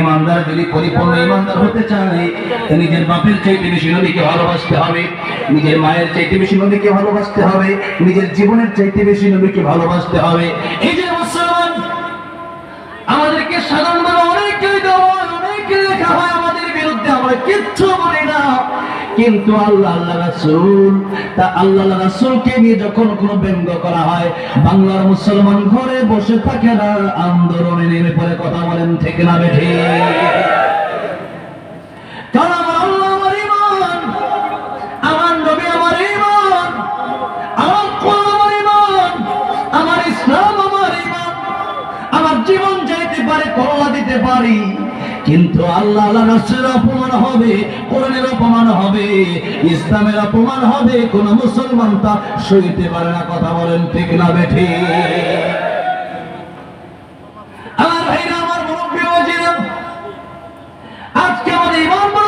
ইমানদার যদি পরিপূর্ণ ইমানদার হতে চায় নিজের বাপের চাইতে বেশি নবীকে ভালোবাসতে হবে, নিজের মায়ের চাইতে বেশি নবীকে ভালোবাসতে হবে, নিজের জীবনের চাইতে বেশি নবীকে ভালোবাসতে হবে। এই যে মুসলমান, আমাদেরকে সাধারণভাবে অনেকেই দেওয়া অনেকে লেখা হয়, আমাদের বিরুদ্ধে আমরা কিচ্ছু কিন্তু আল্লাহ আল্লাহ রাসূল, তা আল্লাহ রাসূলকে নিয়ে যখন কোনো ব্যঙ্গ করা হয়, বাংলার মুসলমান ঘরে বসে থাকে না, আন্দোলনে নেমে পড়ে কথা বলেন, ঠিক না বেঠে? আমার জীবন যাইতে পারে করলা দিতে পারি। কিন্তু আল্লাহ আল্লাহ রাসূলের অপমান হবে, কোরআনের অপমান হবে, ইসলামের অপমান হবে, কোন মুসলমান তা সইতে পারে না, কথা বলেন ঠিক না বেঠে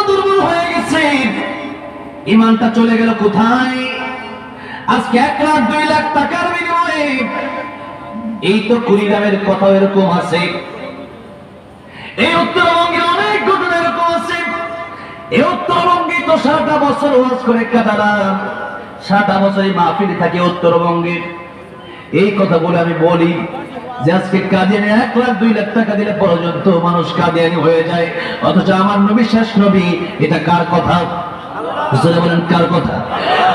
দুর্বল হয়ে গেছে। ইমানটা চলে গেল কোথায়? আজকে এক লাখ, দুই লাখ টাকার বিনিময়ে। এই তো কুড়িগ্রামের কথা এরকম আছে। এই উত্তরবঙ্গে অনেক ঘটনা এরকম আছে এই উত্তরবঙ্গে তো সারাটা বছর ওয়াজ করে কাটালাম সারাটা বছর এই মাহফিলে থাকে উত্তরবঙ্গে এই কথা বলে আমি বলি যে আজকে কাদিয়ানি এক লাখ দুই লাখ টাকা দিলে পর্যন্ত মানুষ কাদিয়ানি হয়ে যায় অথচ আমার নবী শেষ নবী এটা কার কথা বুঝতে বলেন কার কথা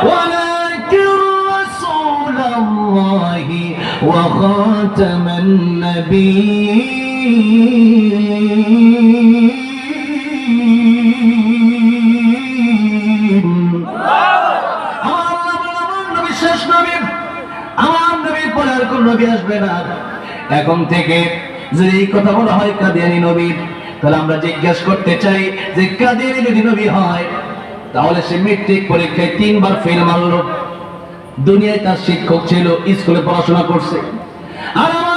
ولكن رسول الله وخاتم النبيين নবী নবী নবী এখন থেকে যদি এই কথা বলা হয় কাদিয়ানি নবীর, তাহলে আমরা জিজ্ঞেস করতে চাই যে কাদিয়ানি যদি নবী হয়, তাহলে সে মেট্রিক পরীক্ষায় তিনবার ফেল মারলো। দুনিয়ায় তার শিক্ষক ছিল, স্কুলে পড়াশোনা করছে। আর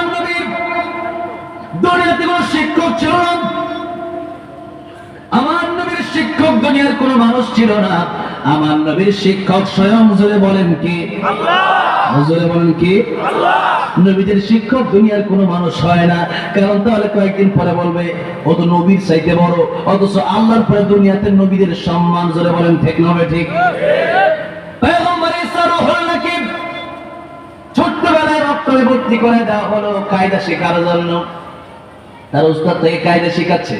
দুনিয়াতে কোনো শিক্ষক ছিল না আমার নবীর শিক্ষক দুনিয়ার কোনো মানুষ ছিল না। আমার নবীর শিক্ষক স্বয়ং জোরে বলেন কি? জোরে বলেন কি? নবীদের শিক্ষক দুনিয়ার কোনো মানুষ হয় না। কারণ তাহলে কয়েকদিন পরে বলবে ও তো নবীর চাইতে বড় অথচ আল্লাহর পরে দুনিয়াতে নবীদের সম্মান জোরে বলেন ঠিক না হবে ঠিক? ছোট্টবেলায় রক্তরে ভর্তি করে দেওয়া হলো কায়দা শেখার জন্য। তার উস্তাদ থেকে কায়দা শেখাচ্ছে।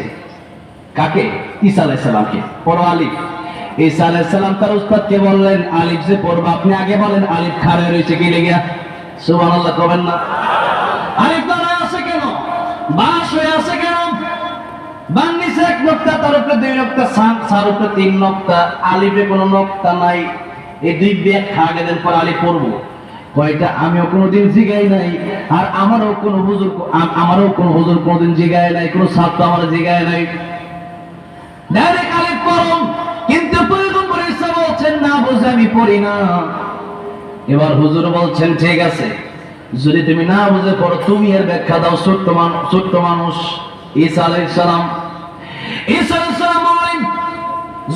কাকে? ঈসা আলাইহিস সালামকে পড়ো আলিফ। ঈসা আলাইহিস সালাম তার উস্তাদকে বললেন, আলিফ যে পড়বা, আপনি আগে বলেন, আলিফ খাড়া রয়েছে কি লেগে? সুবহানাল্লাহ, কবেন না। আলিফ দাঁড়ায় আছে কেন? বাস হয়ে আছে কেন? বাংলিশে এক নক্তা, তার উপরে দুই নক্তা, সান সার উপরে তিন নক্তা, আলিফে কোনো নক্তা নাই। এই দুই ব্যাখ্যা আগে দিন পর আলিফ পড়ব। কয়টা? আমিও কোনোদিন জিগাই নাই। আর আমারও কোনো হুজুর আমারও কোনো হুজুর কোনোদিন জিগায় নাই, কোনো আমার জিগায় নাই। এবার হুজুর বলছেন, ঠিক আছে, যদি তুমি না বুঝে পড়ো, তুমি এর ব্যাখ্যা দাও, ছোট্ট মানুষ ছোট্ট মানুষ।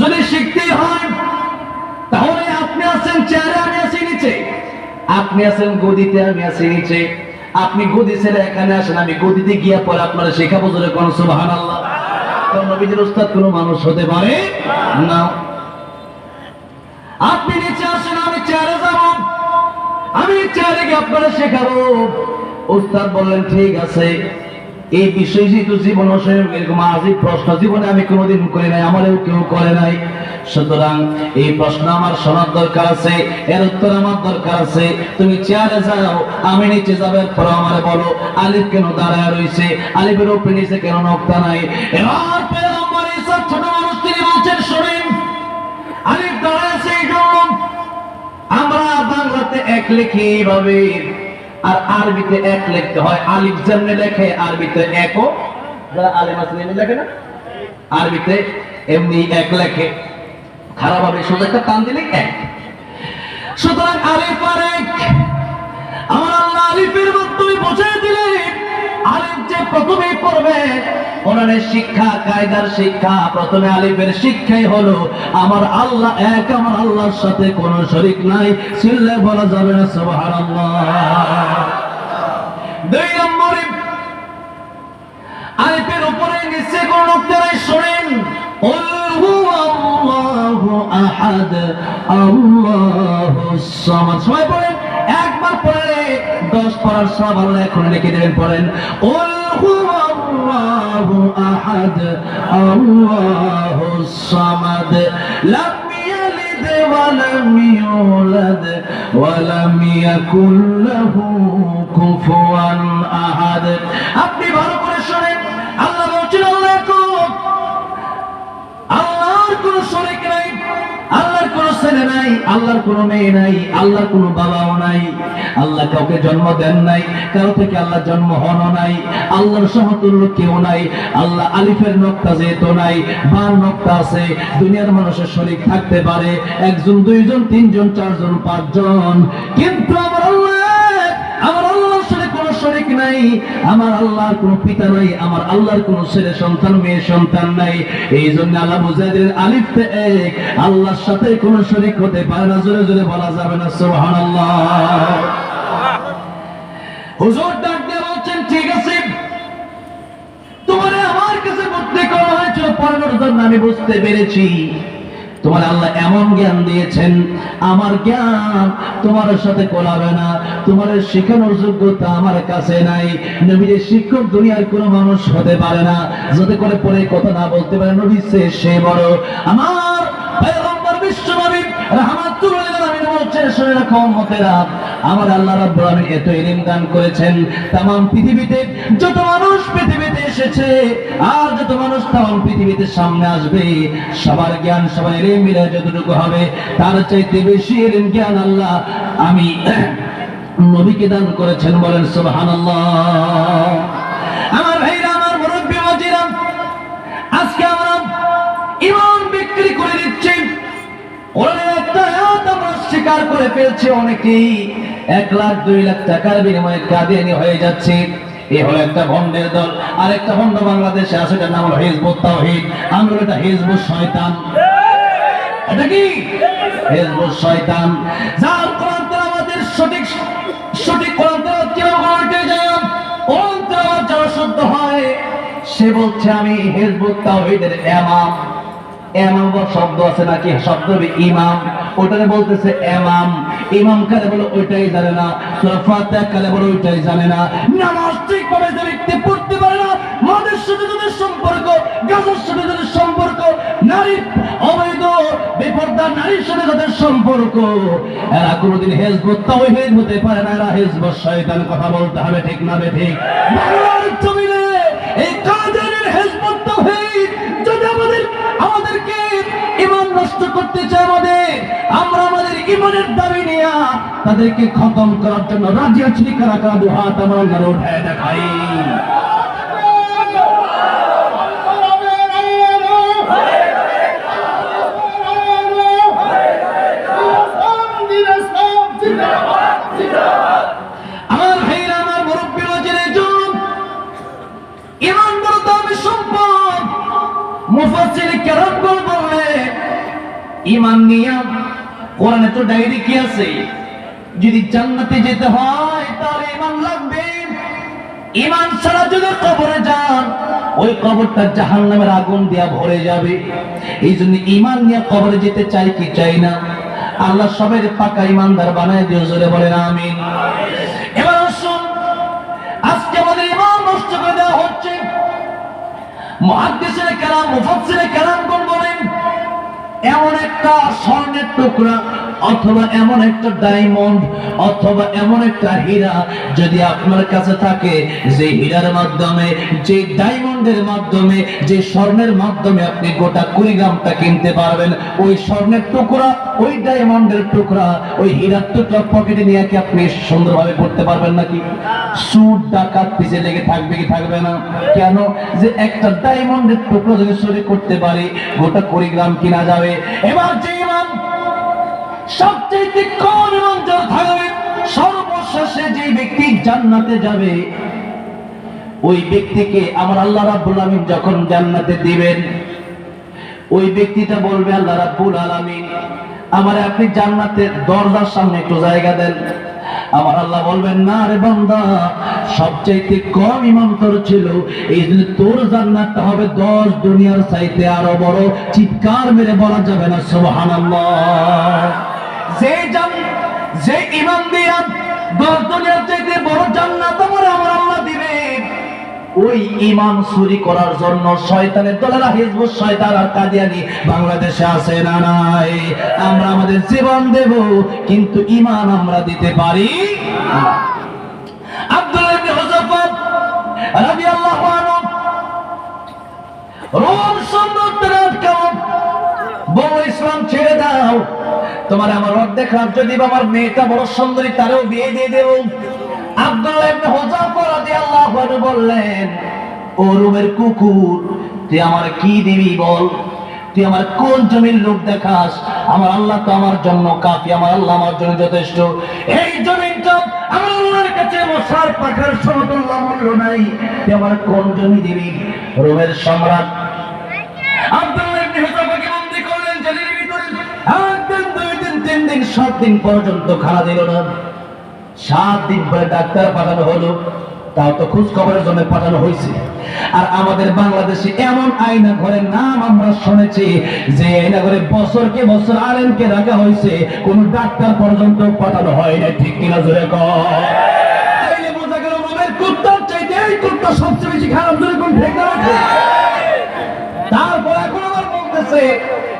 যদি শিখতেই হয়, তাহলে আপনি আছেন নিচে আপনি আছেন গদিতে, আমি আছি নিচে। আপনি গদি ছেড়ে এখানে আসেন, আমি গদিতে গিয়া পরে আপনারা শেখাবো জোরে কোন সুবাহান আল্লাহ নবীজির উস্তাদ কোনো মানুষ হতে পারে? না। আপনি নিচে আসেন, আমি চেয়ারে যাব। আমি চেয়ারে গিয়ে আপনারা শেখাবো। উস্তাদ বললেন, ঠিক আছে। এই বিষয় যেহেতু জীবন এরকম আজিব প্রশ্ন জীবনে আমি কোনোদিন করি নাই, আমারও কেউ করে নাই। সুতরাং এই প্রশ্ন আমার শোনার দরকার আছে, এর উত্তর আমার দরকার আছে। তুমি চেয়ারে যাও, আমি নিচে যাবে পর আমারে বলো, আলিফ কেন দাঁড়ায় রয়েছে আলিফের উপরে নিচে কেন নক্তা নাই? এবার আমরা বাংলাতে এক লিখি এইভাবে আর আরবিতে এক লিখতে হয় আলিফ যেমনি লেখে, আরবিতে একও। যারা আলিম আছে, এমনি লেখে না? আরবিতে এমনি এক লেখে। খারাপ হবে, শুধু একটা টান দিলে এক। সুতরাং আলিফ আর এক। আমার আল্লাহ আলিফের দিলে আলিফ যে প্রথমেই পড়বে, ওনার শিক্ষা, কায়দার শিক্ষা, প্রথমে আলিফের শিক্ষাই হলো, আমার আল্লাহ এক, আমার আল্লাহর সাথে কোনো শরিক নাই। চিল্লে বলা যাবে না, সুবহানাল্লাহ। আহাদ আল্লাহুস সামাদ। সবাই পড়েন, একবার পড়লে 10 পড়ার সব আল্লাহ এখন লিখে দিলেন পড়েন। হুয়াল্লাহু আহাদ আল্লাহুস সামাদ। আপনি ভালো করে ছেলে নাই, আল্লাহর কোনো মেয়ে নাই, আল্লাহর কোনো বাবাও নাই, আল্লাহ কাউকে জন্ম দেন নাই, কারও থেকে আল্লাহ জন্ম হন নাই, আল্লাহর সমতুল্য কেউ নাই, আল্লাহ আলিফের নক্তা যেহেতু নাই, বার নক্তা আছে, দুনিয়ার মানুষের শরীর থাকতে পারে, একজন, দুইজন, তিনজন, চারজন, পাঁচজন। কিন্তু আমার আল্লাহ নাই, আমার আল্লাহর কোনো পিতা নাই, আমার আল্লাহর কোনো ছেলে সন্তান, মেয়ে সন্তান নাই। এই জন্য আল্লাহ বুঝাই দিলেন আলিফ এক, আল্লাহর সাথে কোনো শরিক হতে পারে না, জোরে জোরে বলা যাবে না, সুবহানাল্লাহ। হুজুর ডাক দিয়ে বলছেন, ঠিক আছে, তোমারে আমার কাছে ভর্তি করা হয়েছিল, পড়ানোর জন্য আমি বুঝতে পেরেছি। তোমার আল্লাহ এমন জ্ঞান দিয়েছেন, আমার জ্ঞান তোমার সাথে কোলাবে না, তোমার শিখানোর যোগ্যতা আমার কাছে নাই। নবীর শিক্ষক দুনিয়ার কোনো মানুষ হতে পারে না, যাতে করে পরে কথা না বলতে পারে, নবী সে বড়। আমার বিশ্ব নবী বলছেন শুনে রাখো উম্মতেরা আমার আল্লাহ রাব্বুল আলামিন এত ইলম দান করেছেন। তাম পৃথিবীতে যত মানুষ পৃথিবীতে এসেছে, আর যত মানুষ তাম পৃথিবীতে সামনে আসবে, সবার জ্ঞান, সবার ইলম মিলে যতটুকু হবে, তার চাইতে বেশি ইলম জ্ঞান আল্লাহ আমি নবীকে দান করেছেন বলেন, সুবহানাল্লাহ। করে ফেলছি অনেকেই। এক লাখ, দুই লাখ টাকার বিনিময়ে কাদিয়ানি হয়ে যাচ্ছে। এ হলো একটা ভন্ডের দল। আর একটা ভন্ড বাংলাদেশে আছে এটার নাম হলো হিজবুত তাওহীদ। আমরা এটা হিজবুত শয়তান। এটা কি? হিজবুত শয়তান। যার কোরআন তেলাওয়াতের সঠিক সঠিক কোরআন তেলাওয়াত কীভাবে করতে যায়? কোরআন তেলাওয়াত যারা শুদ্ধ হয়, সে বলছে, আমি হিজবুত তাওহীদের ইমাম শব্দ আছে নাকি? শব্দ ইমাম। ওটারে বলতেছে এমাম। ইমাম কালে ওইটাই জানে না। কালে ওইটাই জানে না। যে ব্যক্তি পড়তে পারে না, মদের সাথে সম্পর্ক, গাছের সাথে সম্পর্ক, নারী অবৈধ নারীর সাথে সম্পর্ক। এরা কোনোদিন হেজবত তাওহীদ হতে পারে না। এরা হেজবত শয়তান কথা বলতে হবে, ঠিক না ঠিক? এই কাদের করতে চায় আমাদের আমরা আমাদের ইমানের দাবি নিয়ে তাদেরকে খতম করার জন্য রাজি আছি কারা কারা দু হাত আমার উঠায় দেখাই। ডায়েরি কি আছে? যদি জান্নাতে যেতে হয় তাহলে ইমান লাগবে। ইমান ছাড়া যদি কবরে যান, ওই কবরটা জাহান্নামের আগুন দিয়া ভরে যাবে। এই জন্য ইমান নিয়ে কবরে যেতে চাই কি চাই না? আল্লাহ সবাই পাকা ইমানদার বানায় দিয়ে জোরে বলেন, আমিন। এবার আসুন, আজকে আমাদের ইমান নষ্ট করে দেওয়া হচ্ছে। মহাদ্দেশের কেরাম মুফাসসিরে কেরামগণ বলেন, এমন একটা স্বর্ণের টুকরা অথবা এমন একটা ডায়মন্ড অথবা এমন একটা হীরা যদি আপনার কাছে থাকে, যে হীরার মাধ্যমে, যে ডায়মন্ডের মাধ্যমে, যে স্বর্ণের মাধ্যমে আপনি গোটা কুড়িগ্রামটা কিনতে পারবেন, ওই স্বর্ণের টুকরা, ওই ডায়মন্ডের টুকরা, ওই হীরার টুকরা পকেটে নিয়ে কি আপনি সুন্দরভাবে করতে পারবেন নাকি? সুদ, ডাকাত, পিছে লেগে থাকবে কি থাকবে না? কেন? যে একটা ডায়মন্ডের টুকরো যদি চুরি করতে পারি, গোটা কুড়িগ্রাম কিনা যাবে। এবার যে সবচেয়ে কম ইমান থাকবে সর্বশেষে যে ব্যক্তি জান্নাতে যাবে, ওই ব্যক্তিকে আমার আল্লাহ রাব্বুল আলামিন যখন জান্নাতে দিবেন, ওই ব্যক্তিটা বলবে, আল্লাহ রাব্বুল আলামিন, আমার আপনি জান্নাতের দরজার সামনে একটু জায়গা দেন। আমার আল্লাহ বলবেন, না রে বান্দা সবচাইতে কম ইমান তোর ছিল, এই জন্য তোর জান্নাতটা হবে দশ দুনিয়ার চাইতে আরও বড়। চিৎকার মেরে বলা যাবে না, সুবহানাল্লাহ। যে ইমান দিয়া দশ দুনিয়ার চাইতে বড় জান্নাত আমার আল্লাহ দিবে। ওই ইমান চুরি করার জন্য শয়তানের দলেরা হিজবুত শয়তান আর কাদিয়ানি বাংলাদেশে আছে না নাই? আমরা আমাদের জীবন দেব, কিন্তু ইমান আমরা দিতে পারি। আব্দুল্লাহ ইবনে হুযাফা রাদিয়াল্লাহু আনহু রোম আটকাও বড় ইসলাম ছেড়ে দাও। তোমার আমার অর্ধেক রাজ্য দিব, আমার মেয়েটা বড় সুন্দরী, তারও বিয়ে দিয়ে দেব। আব্দুল্লাহ বললেন, ও রোমের কুকুর, তুই আমার কি দিবি বল? তুই আমার কোন জমির লোক দেখাস? আমার আল্লাহ তো আমার জন্য কাফি, আমার আল্লাহ আমার জন্য যথেষ্ট। এই আমার আল্লাহর কাছে মশার পাখার সমতুল্য মূল্য নাই। তুই আমার কোন জমি দিবি? রোমের সম্রাট আব্দুল্লাহ দিন, সাত দিন পর্যন্ত খানা দিল না। সাত দিন পরে ডাক্তার পাঠানো হলো, তাও তো খোঁজ খবরের জন্য পাঠানো হয়েছে। আর আমাদের বাংলাদেশে এমন আয়না ঘরের নাম আমরা শুনেছি যে আয়না ঘরে বছরকে বছর আলেমকে রাখা হয়েছে, কোন ডাক্তার পর্যন্ত পাঠানো হয় না ঠিক কিনা জোরে কুত্তা সবচেয়ে বেশি খারাপ, জোরে কোন ঠিক? তারপর এখন আবার বলতেছে